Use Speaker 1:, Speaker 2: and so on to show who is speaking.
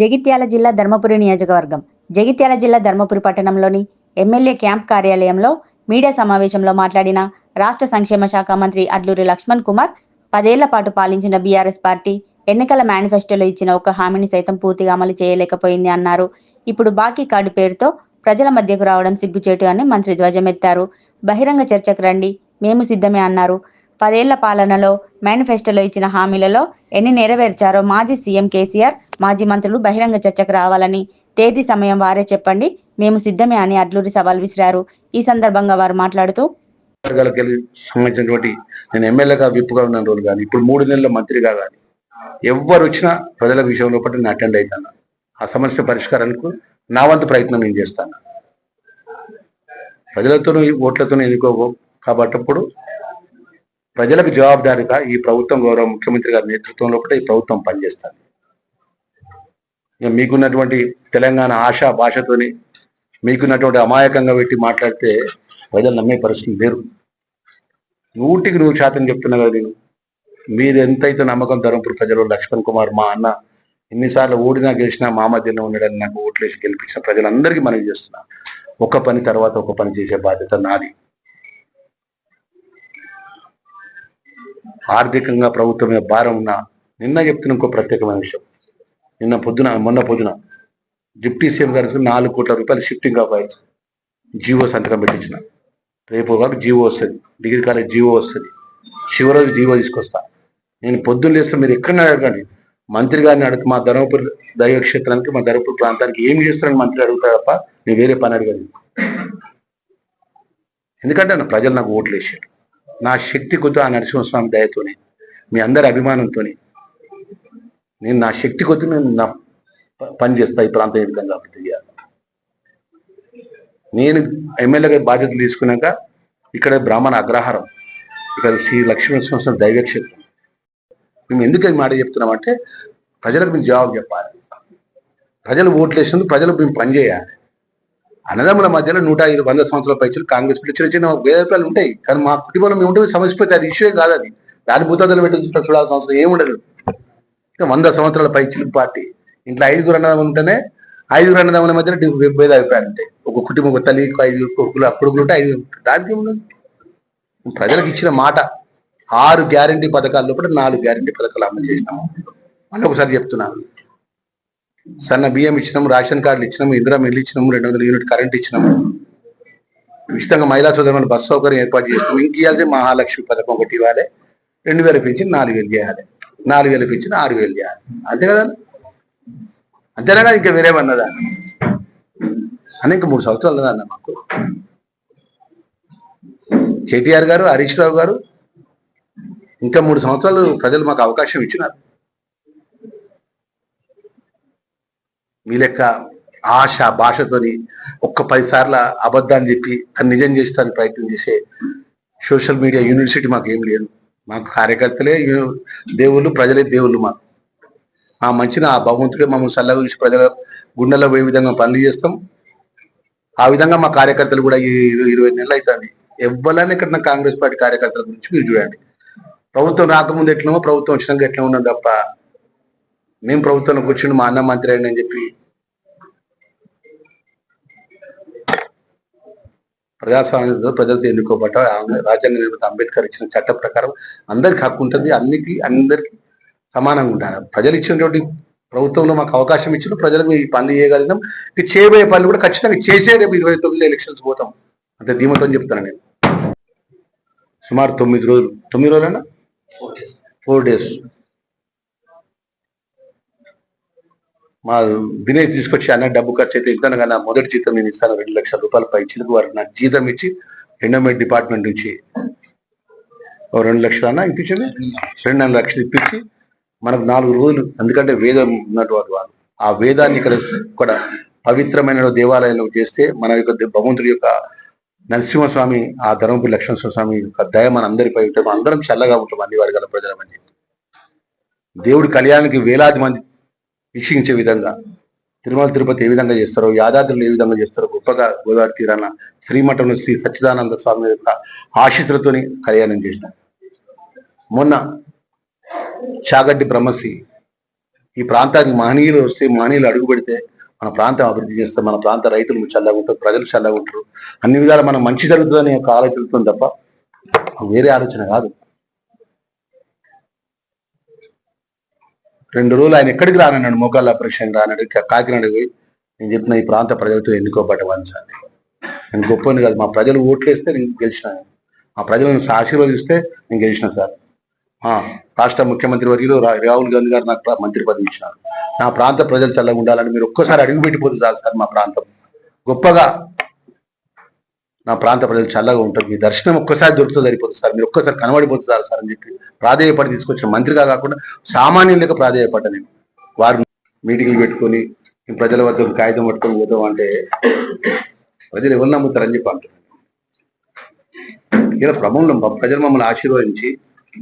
Speaker 1: జగిత్యాల జిల్లా ధర్మపురి నియోజకవర్గం. జగిత్యాల జిల్లా ధర్మపురి పట్టణంలోని ఎమ్మెల్యే క్యాంప్ కార్యాలయంలో మీడియా సమావేశంలో మాట్లాడిన రాష్ట్ర సంక్షేమ శాఖ మంత్రి అడ్లూరి లక్ష్మణ్ కుమార్ పదేళ్ళ పాటు పాలించిన బీఆర్ఎస్ పార్టీ ఎన్నికల మేనిఫెస్టోలో ఇచ్చిన ఒక హామీని సైతం పూర్తిగా అమలు చేయలేకపోయింది అన్నారు. ఇప్పుడు బాకీ కార్డు పేరుతో ప్రజల మధ్యకు రావడం సిగ్గుచేటు అని మంత్రి ధ్వజమెత్తారు. బహిరంగ చర్చకు రండి మేము సిద్ధమే అన్నారు. పదేళ్ళ పాలనలో మేనిఫెస్టోలో ఇచ్చిన హామీలలో ఎన్ని నెరవేర్చారో మాజీ సీఎం కేసీఆర్ మాజీ మంత్రులు బహిరంగ చర్చకు రావాలని తేదీ సమయం వారే చెప్పండి. మేము సిద్ధమే అని అడ్లూరి సవాల్ విసిరారు. ఈ సందర్భంగా వారు మాట్లాడుతూ
Speaker 2: సంబంధించినటువంటి నేను ఎమ్మెల్యేగా విప్పుగా ఉన్న రోజులు కానీ ఇప్పుడు మూడు నెలల మంత్రిగా కానీ ఎవరు వచ్చినా ప్రజల విషయంలో పట్టి నేను అటెండ్ అవుతాను ఆ సమస్య పరిష్కారానికి నా వంతు ప్రయత్నం నేను చేస్తాను. ప్రజలతోనూ ఓట్లతోనూ ఎన్నుకోవు కాబట్టప్పుడు ప్రజలకు జవాబుదారిగా ఈ ప్రభుత్వం గౌరవ ముఖ్యమంత్రి గారి నేతృత్వంలో కూడా ఈ ప్రభుత్వం పనిచేస్తాను ఇక మీకున్నటువంటి తెలంగాణ ఆశ భాషతోని మీకున్నటువంటి అమాయకంగా పెట్టి మాట్లాడితే ప్రజలు నమ్మే పరిస్థితి లేరు నూటికి నూరు శాతం చెప్తున్నా కదా నేను మీరు ఎంతైతే నమ్మకం ధరంపుడు ప్రజలు లక్ష్మణ్ కుమార్ మా అన్న ఎన్నిసార్లు ఓడినా గెలిచినా మా మధ్యలో ఉండడానికి నాకు ఓట్లేసి గెలిపించిన ప్రజలందరికీ మనం చేస్తున్నా. ఒక పని తర్వాత ఒక పని చేసే బాధ్యత నాది. ఆర్థికంగా ప్రభుత్వం మీద భారం ఉన్న నిన్న చెప్తున్న ఇంకో ప్రత్యేకమైన విషయం. నిన్న పొద్దున మొన్న పొద్దున డిప్టీ సీఎం గారికి నాలుగు కోట్ల రూపాయలు షిఫ్టింగ్ ఆఫ్ రైట్స్ జీవో సంతకం పెట్టించిన. రేపు కాబట్టి జీవో వస్తుంది. డిగ్రీ కాలేజ్ జీవో వస్తుంది. చివరోజు జీవో తీసుకొస్తా. నేను పొద్దున్న లేస్తే మీరు ఎక్కడ అడగండి. మంత్రి గారిని అడుగు మా ధర్మపురి దైవ క్షేత్రానికి మా ధర్మపురి ప్రాంతానికి ఏం చేస్తారని మంత్రి అడుగుతారు తప్ప నేను వేరే పని అడగండి ఎందుకంటే నా ప్రజలు నాకు ఓట్లు వేసారు. నా శక్తి కొద్ది ఆ నరసింహస్వామి దయతోనే మీ అందరి అభిమానంతోనే నేను నా శక్తి కొద్ది నేను నా పని చేస్తా ఈ ప్రాంతం ఏ విధంగా అభివృద్ధి చేయాలి. నేను ఎమ్మెల్యేగా బాధ్యతలు తీసుకున్నాక ఇక్కడ బ్రాహ్మణ అగ్రహారం ఇక్కడ శ్రీ లక్ష్మీ సంస్థ దైవక్షేత్రం. మేము ఎందుకు మాట చెప్తున్నామంటే ప్రజలకు మేము జవాబు చెప్పాలి. ప్రజలు ఓట్లు వేసినందుకు ప్రజలు మేము పనిచేయాలి అన్నదమ్ముల మధ్యలో నూట ఐదు వంద సంవత్సరాల పైచలు కాంగ్రెస్ పిల్లలు చిన్న చిన్న ఉంటాయి. కానీ మా కుటుంబంలో మేము ఉంటే సమస్యపోతే అది ఇష్యూ కాదు అది. దాని భూతాలు పెట్టి చూస్తే చూడాల్సిన అవసరం ఏముండదు. వంద సంవత్సరాల పైచిలు పార్టీ. ఇంట్లో ఐదుగురు అన్నదమ్ములు ఉంటేనే ఐదుగురు అన్నదమ్ముల మధ్యన డి- భేద అభిప్రాయాలు ఉంటాయి ఒక కుటుంబం ఒక తల్లి ఐదుగురు ఐదు కొడుకులు కొడుకులు ఉంటే ఐదు దానికి ఏముండదు. ప్రజలకు ఇచ్చిన మాట ఆరు గ్యారంటీ పథకాల కూడా నాలుగు గ్యారంటీ పథకాలు అమలు చేసినాము. మళ్ళీ ఒకసారి చెప్తున్నాను సన్న బియ్యం ఇచ్చినాము రేషన్ కార్డులు ఇచ్చినాము ఇందిరా మిల్లు ఇచ్చినాము రెండు వందల యూనిట్ కరెంట్ ఇచ్చినాము. ఉచితంగా మహిళా సోదరులను బస్ సౌకర్యం ఏర్పాటు చేసినాము. ఇంక ఇవ్వాలి మహాలక్ష్మి పథకం ఒకటి ఇవ్వాలి. రెండు వేలు పెంచి నాలుగు వేలు చేయాలి. నాలుగు వేలు పెంచి ఆరు వేలు చేయాలి. అంతే కదా? అంతేనా ఇంకా వేరేమన్నదా అని ఇంకా మూడు సంవత్సరాలు ఉన్నదన్న మాకు. కేటీఆర్ గారు హరీష్ రావు గారు ఇంకా మూడు సంవత్సరాలు ప్రజలు మాకు అవకాశం ఇచ్చినారు. మీ లెక్క ఆశ భాషతోని ఒక్క పది సార్ల అబద్ధాన్ని చెప్పి దాన్ని నిజం చేస్తానికి ప్రయత్నం చేసే సోషల్ మీడియా యూనివర్సిటీ మాకు ఏం లేదు. మాకు కార్యకర్తలే దేవుళ్ళు ప్రజలే దేవుళ్ళు మాకు. ఆ మంచిని ఆ భగవంతుడే మమ్మల్ని చల్లగా చూసి ప్రజల గుండెల్లో ఏ విధంగా పనులు చేస్తాం. ఆ విధంగా మా కార్యకర్తలు కూడా ఈ ఇరవై ఇరవై నెలలు అవుతుంది ఎవ్వరైనా ఇక్కడ కాంగ్రెస్ పార్టీ కార్యకర్తల గురించి మీరు చూడండి. ప్రభుత్వం రాకముందు ఎట్లమో ప్రభుత్వం వచ్చినాక ఎట్లా ఉన్నాం తప్ప మేము ప్రభుత్వంలో కూర్చుని మా అన్న మంత్రి అయిన అని చెప్పి ప్రజాస్వామ్యంలో ప్రజలతో ఎన్నుకోబట్ట రాజ్యాంగ నిర్మాత అంబేద్కర్ ఇచ్చిన చట్ట ప్రకారం అందరికి హక్కు ఉంటుంది. అన్నికి అందరికి సమానంగా ఉండాలి. ప్రజలు ఇచ్చినటువంటి ప్రభుత్వంలో మాకు అవకాశం ఇచ్చిన ప్రజలకు ఈ పనులు చేయగలిగినాం. ఇక చేయబోయే పనులు కూడా ఖచ్చితంగా చేసే రేపు ఇరవై తొమ్మిది ఎలక్షన్స్ పోతాం. అంత ధీమతో చెప్తాను నేను. సుమారు తొమ్మిది రోజులు. తొమ్మిది రోజులన్నా? ఫోర్ డేస్ మా వినయ్ తీసుకొచ్చి అన్న డబ్బు ఖర్చు అయితే ఇస్తాను కానీ నా మొదటి జీతం నేను ఇస్తాను రెండు లక్షల రూపాయల పై చిలుకు వారికి నాకు జీతం ఇచ్చి ఎండోమెంట్ డిపార్ట్మెంట్ నుంచి ఓ రెండు లక్షలు అన్న ఇప్పించింది. రెండున్నర లక్షలు ఇప్పించి మనకు నాలుగు రోజులు ఎందుకంటే వేదం ఉన్నటువంటి వారు ఆ వేదాన్ని ఇక్కడ ఇక్కడ పవిత్రమైన దేవాలయంలో చేస్తే మన యొక్క భగవంతుడి యొక్క నరసింహస్వామి ఆ ధర్మపురి లక్ష్మణ స్వామి యొక్క దయ మన అందరిపై ఉంటే అందరం చల్లగా ఉంటాం అన్ని వర్గాల ప్రజలమని దేవుడి కళ్యాణానికి వేలాది మంది వీక్షించే విధంగా తిరుమల తిరుపతి ఏ విధంగా చేస్తారో యాదాద్రులు ఏ విధంగా చేస్తారో గొప్పగా గోదావరి తీరాన శ్రీమఠంలో శ్రీ సచ్చిదానంద స్వామి యొక్క ఆశీస్సులతోని కళ్యాణం చేసిన మొన్న చాగడ్డి బ్రహ్మశ్రీ ఈ ప్రాంతానికి మహనీయులు వస్తే మహనీయులు అడుగు పెడితే మన ప్రాంతం అభివృద్ధి చేస్తే మన ప్రాంత రైతులు చల్లగా ఉంటారు ప్రజలు చల్లగా ఉంటారు. అన్ని విధాలు మనం మంచి జరుగుతుందని ఒక ఆలోచనతో తప్ప వేరే ఆలోచన కాదు. రెండు రోజులు ఆయన ఎక్కడికి రానన్నాడు? మోకాళ్ళ ఆపరేషన్ రానడు కాకినాడ పోయి. నేను చెప్పిన ఈ ప్రాంత ప్రజలతో ఎన్నుకోబడ్డవాన్ని సార్ నేను గొప్పని కాదు. మా ప్రజలు ఓట్లేస్తే నేను గెలిచిన. మా ప్రజలను ఆశీర్వదిస్తే నేను గెలిచిన సార్. ఆ, రాష్ట్ర ముఖ్యమంత్రి వర్యులు రాహుల్ గాంధీ గారు నాకు మంత్రి పదవి ఇచ్చినారు. నా ప్రాంత ప్రజలు చల్లగా ఉండాలని మీరు ఒక్కసారి అడుగు పెట్టిపోతుంది సార్ మా ప్రాంతం. గొప్పగా నా ప్రాంత ప్రజలు చల్లగా ఉంటారు. మీ దర్శనం ఒక్కసారి దొరుకుతుంది సరిపోతుంది సార్. మీరు ఒక్కసారి కనబడిపోతున్నారు సార్ అని చెప్పి ప్రాధేయపడి తీసుకొచ్చిన మంత్రిగా కాకుండా సామాన్యులకు ప్రాధేయపడ్డా నేను. వారు మీటింగ్లు పెట్టుకొని ప్రజల వద్ద కాగితం పట్టుకొని పోతాం అంటే ప్రజలు ఎవరు నమ్ముతారని చెప్పి అంటున్నాను. ఇలా క్రమంలో ప్రజలు మమ్మల్ని ఆశీర్వదించి